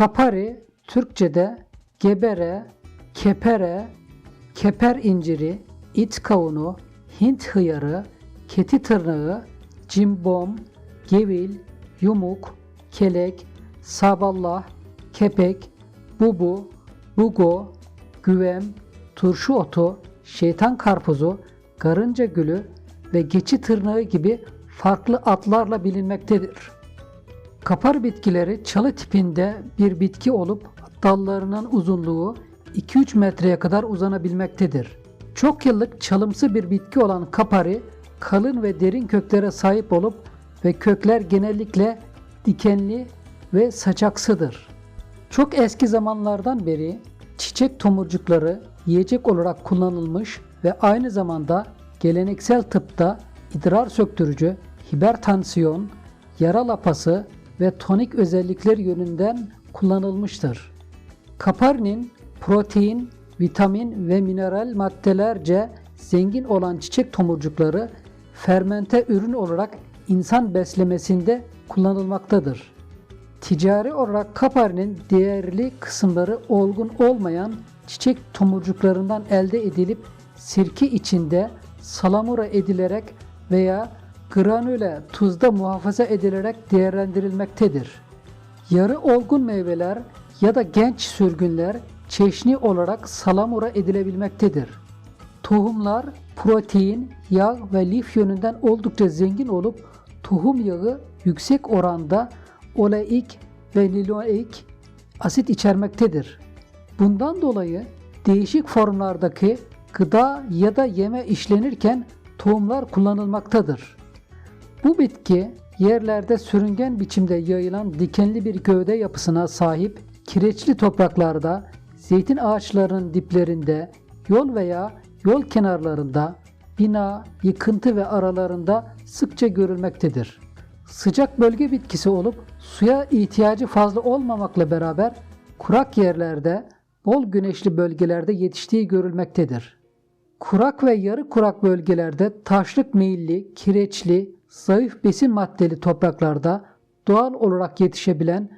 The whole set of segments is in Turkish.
Kapari Türkçe'de gebere, kepere, keper inciri, it kavunu, Hint hıyarı, keti tırnağı, cimbom, gevil, yumuk, kelek, saballah, kepek, bubu, bugo, güvem, turşu otu, şeytan karpuzu, karınca gülü ve geçi tırnağı gibi farklı adlarla bilinmektedir. Kapar bitkileri çalı tipinde bir bitki olup dallarının uzunluğu 2-3 metreye kadar uzanabilmektedir. Çok yıllık çalımsı bir bitki olan kapari kalın ve derin köklere sahip olup ve kökler genellikle dikenli ve saçaksıdır. Çok eski zamanlardan beri çiçek tomurcukları yiyecek olarak kullanılmış ve aynı zamanda geleneksel tıpta idrar söktürücü, hipertansiyon, yara lapası ve tonik özellikler yönünden kullanılmıştır. Kaparinin protein, vitamin ve mineral maddelerce zengin olan çiçek tomurcukları fermente ürün olarak insan beslemesinde kullanılmaktadır. Ticari olarak kaparinin değerli kısımları olgun olmayan çiçek tomurcuklarından elde edilip sirke içinde salamura edilerek veya granüle tuzda muhafaza edilerek değerlendirilmektedir. Yarı olgun meyveler ya da genç sürgünler çeşni olarak salamura edilebilmektedir. Tohumlar protein, yağ ve lif yönünden oldukça zengin olup tohum yağı yüksek oranda oleik ve linoik asit içermektedir. Bundan dolayı değişik formlardaki gıda ya da yeme işlenirken tohumlar kullanılmaktadır. Bu bitki yerlerde sürüngen biçimde yayılan dikenli bir gövde yapısına sahip kireçli topraklarda, zeytin ağaçlarının diplerinde, yol veya yol kenarlarında, bina, yıkıntı ve aralarında sıkça görülmektedir. Sıcak bölge bitkisi olup suya ihtiyacı fazla olmamakla beraber kurak yerlerde, bol güneşli bölgelerde yetiştiği görülmektedir. Kurak ve yarı kurak bölgelerde taşlık meyilli, kireçli, zayıf besin maddeli topraklarda doğal olarak yetişebilen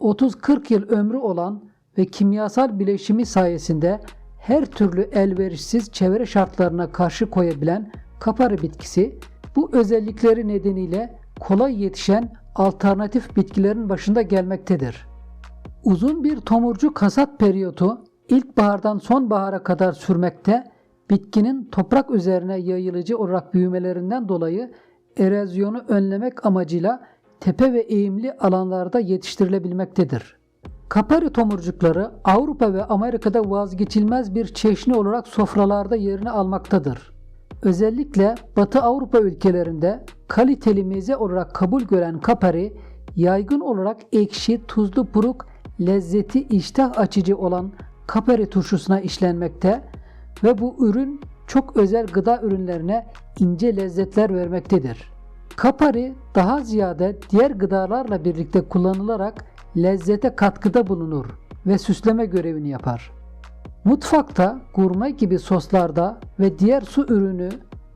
30-40 yıl ömrü olan ve kimyasal bileşimi sayesinde her türlü elverişsiz çevre şartlarına karşı koyabilen kapari bitkisi bu özellikleri nedeniyle kolay yetişen alternatif bitkilerin başında gelmektedir. Uzun bir tomurcuk hasat periyodu ilkbahardan sonbahara kadar sürmekte, bitkinin toprak üzerine yayılıcı olarak büyümelerinden dolayı erozyonu önlemek amacıyla tepe ve eğimli alanlarda yetiştirilebilmektedir. Kapari tomurcukları Avrupa ve Amerika'da vazgeçilmez bir çeşni olarak sofralarda yerini almaktadır. Özellikle Batı Avrupa ülkelerinde kaliteli meze olarak kabul gören kapari, yaygın olarak ekşi, tuzlu buruk, lezzeti iştah açıcı olan kapari turşusuna işlenmekte ve bu ürün çok özel gıda ürünlerine ince lezzetler vermektedir. Kapari daha ziyade diğer gıdalarla birlikte kullanılarak lezzete katkıda bulunur ve süsleme görevini yapar. Mutfakta gurme gibi soslarda ve diğer su ürünü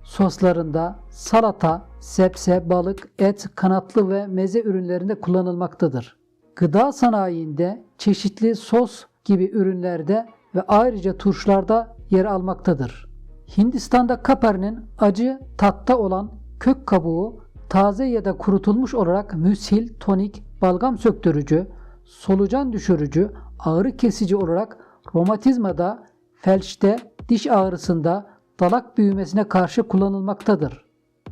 soslarında salata, sebze, balık, et, kanatlı ve meze ürünlerinde kullanılmaktadır. Gıda sanayinde çeşitli sos gibi ürünlerde ve ayrıca turşularda yer almaktadır. Hindistan'da kaparinin acı tatta olan kök kabuğu taze ya da kurutulmuş olarak müshil, tonik, balgam söktürücü, solucan düşürücü, ağrı kesici olarak romatizmada, felçte, diş ağrısında, dalak büyümesine karşı kullanılmaktadır.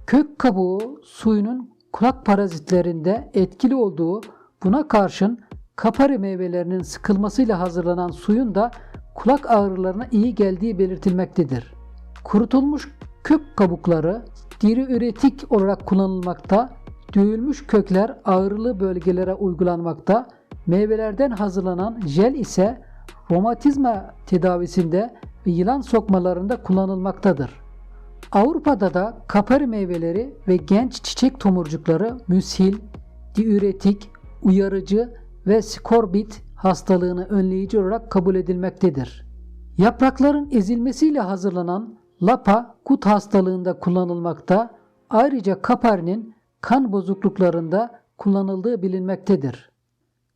Kök kabuğu suyunun kulak parazitlerinde etkili olduğu buna karşın kapari meyvelerinin sıkılmasıyla hazırlanan suyun da kulak ağrılarına iyi geldiği belirtilmektedir. Kurutulmuş kök kabukları diüretik olarak kullanılmakta, düğülmüş kökler ağrılı bölgelere uygulanmakta, meyvelerden hazırlanan jel ise romatizma tedavisinde ve yılan sokmalarında kullanılmaktadır. Avrupa'da da kapari meyveleri ve genç çiçek tomurcukları müshil, diüretik, uyarıcı ve skorbit hastalığını önleyici olarak kabul edilmektedir. Yaprakların ezilmesiyle hazırlanan lapa gut hastalığında kullanılmakta, ayrıca kaparinin kan bozukluklarında kullanıldığı bilinmektedir.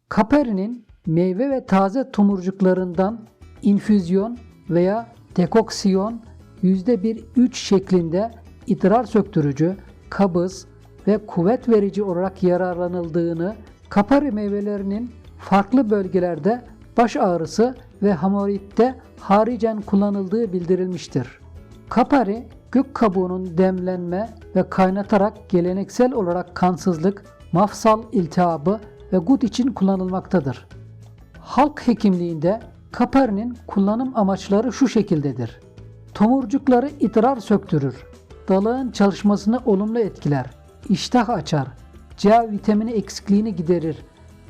Kaparinin meyve ve taze tomurcuklarından infüzyon veya dekoksiyon %1-3 şeklinde idrar söktürücü, kabız ve kuvvet verici olarak yararlanıldığını, kapari meyvelerinin farklı bölgelerde baş ağrısı ve hemoroidde haricen kullanıldığı bildirilmiştir. Kapari, gök kabuğunun demlenme ve kaynatarak geleneksel olarak kansızlık, mafsal iltihabı ve gut için kullanılmaktadır. Halk hekimliğinde kaparinin kullanım amaçları şu şekildedir. Tomurcukları idrar söktürür. Dalağın çalışmasını olumlu etkiler. İştah açar. C vitamini eksikliğini giderir.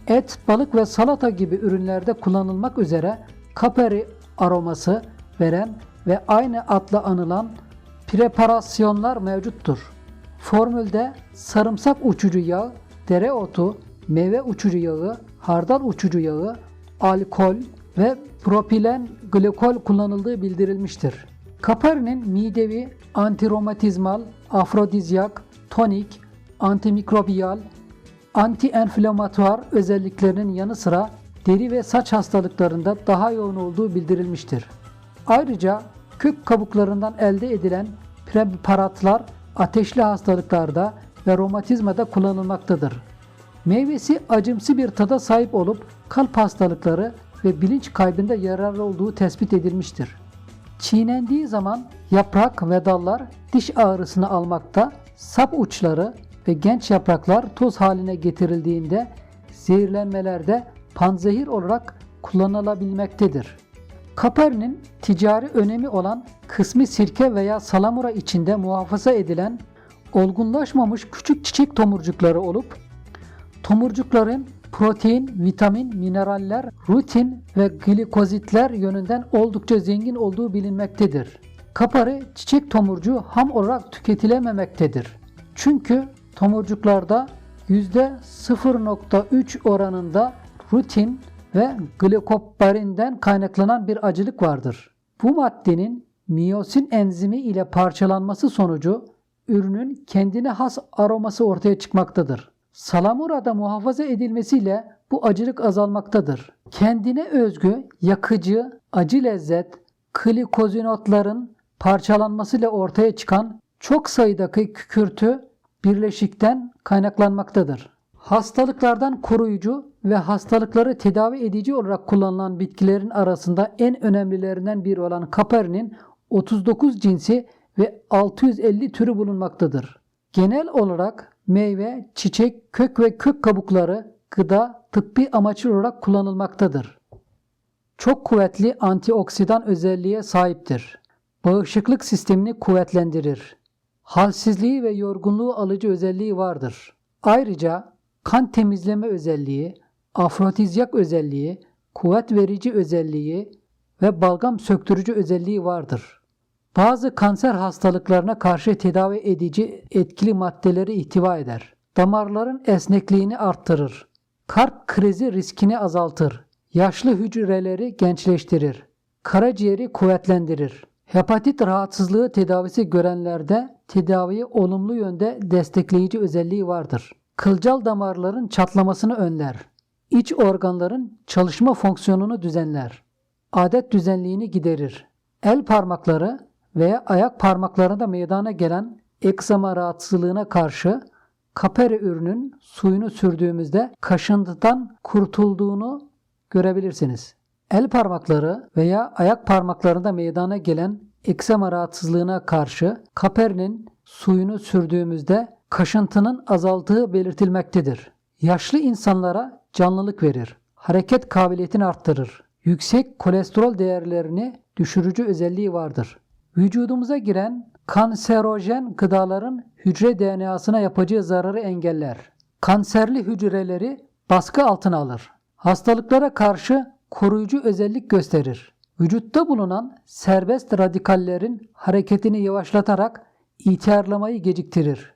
Et, balık ve salata gibi ürünlerde kullanılmak üzere kapari aroması veren ve aynı adla anılan preparasyonlar mevcuttur. Formülde sarımsak uçucu yağ, dereotu, meyve uçucu yağı, hardal uçucu yağı, alkol ve propilen glikol kullanıldığı bildirilmiştir. Kaparinin midevi, antiromatizmal, afrodizyak, tonik, antimikrobiyal, anti-enflamatuar özelliklerinin yanı sıra deri ve saç hastalıklarında daha yoğun olduğu bildirilmiştir. Ayrıca kök kabuklarından elde edilen preparatlar ateşli hastalıklarda ve romatizmada kullanılmaktadır. Meyvesi acımsı bir tada sahip olup kalp hastalıkları ve bilinç kaybında yararlı olduğu tespit edilmiştir. Çiğnendiği zaman yaprak ve dallar diş ağrısını almakta, sap uçları ve genç yapraklar toz haline getirildiğinde zehirlenmelerde panzehir olarak kullanılabilmektedir. Kaparinin ticari önemi olan kısmi sirke veya salamura içinde muhafaza edilen olgunlaşmamış küçük çiçek tomurcukları olup tomurcukların protein, vitamin, mineraller, rutin ve glikozitler yönünden oldukça zengin olduğu bilinmektedir. Kaparı çiçek tomurcuğu ham olarak tüketilememektedir. Çünkü tomurcuklarda %0.3 oranında rutin ve glikoparinden kaynaklanan bir acılık vardır. Bu maddenin miyosin enzimi ile parçalanması sonucu ürünün kendine has aroması ortaya çıkmaktadır. Salamura'da muhafaza edilmesiyle bu acılık azalmaktadır. Kendine özgü yakıcı, acı lezzet, glikozinotların parçalanmasıyla ortaya çıkan çok sayıdaki kükürtü birleşikten kaynaklanmaktadır. Hastalıklardan koruyucu ve hastalıkları tedavi edici olarak kullanılan bitkilerin arasında en önemlilerinden biri olan kaperinin 39 cinsi ve 650 türü bulunmaktadır. Genel olarak meyve, çiçek, kök ve kök kabukları gıda, tıbbi amaçlı olarak kullanılmaktadır. Çok kuvvetli antioksidan özelliğe sahiptir. Bağışıklık sistemini kuvvetlendirir. Halsizliği ve yorgunluğu alıcı özelliği vardır. Ayrıca kan temizleme özelliği, afrodizyak özelliği, kuvvet verici özelliği ve balgam söktürücü özelliği vardır. Bazı kanser hastalıklarına karşı tedavi edici etkili maddeleri ihtiva eder. Damarların esnekliğini arttırır. Kalp krizi riskini azaltır. Yaşlı hücreleri gençleştirir. Karaciğeri kuvvetlendirir. Hepatit rahatsızlığı tedavisi görenlerde tedaviyi olumlu yönde destekleyici özelliği vardır. Kılcal damarların çatlamasını önler. İç organların çalışma fonksiyonunu düzenler. Adet düzenliğini giderir. El parmakları veya ayak parmaklarında meydana gelen eksama rahatsızlığına karşı kaperi ürünün suyunu sürdüğümüzde kaşıntıdan kurtulduğunu görebilirsiniz. El parmakları veya ayak parmaklarında meydana gelen eksema rahatsızlığına karşı kaperinin suyunu sürdüğümüzde kaşıntının azaldığı belirtilmektedir. Yaşlı insanlara canlılık verir. Hareket kabiliyetini arttırır. Yüksek kolesterol değerlerini düşürücü özelliği vardır. Vücudumuza giren kanserojen gıdaların hücre DNA'sına yapacağı zararı engeller. Kanserli hücreleri baskı altına alır. Hastalıklara karşı koruyucu özellik gösterir. Vücutta bulunan serbest radikallerin hareketini yavaşlatarak ihtiyarlamayı geciktirir.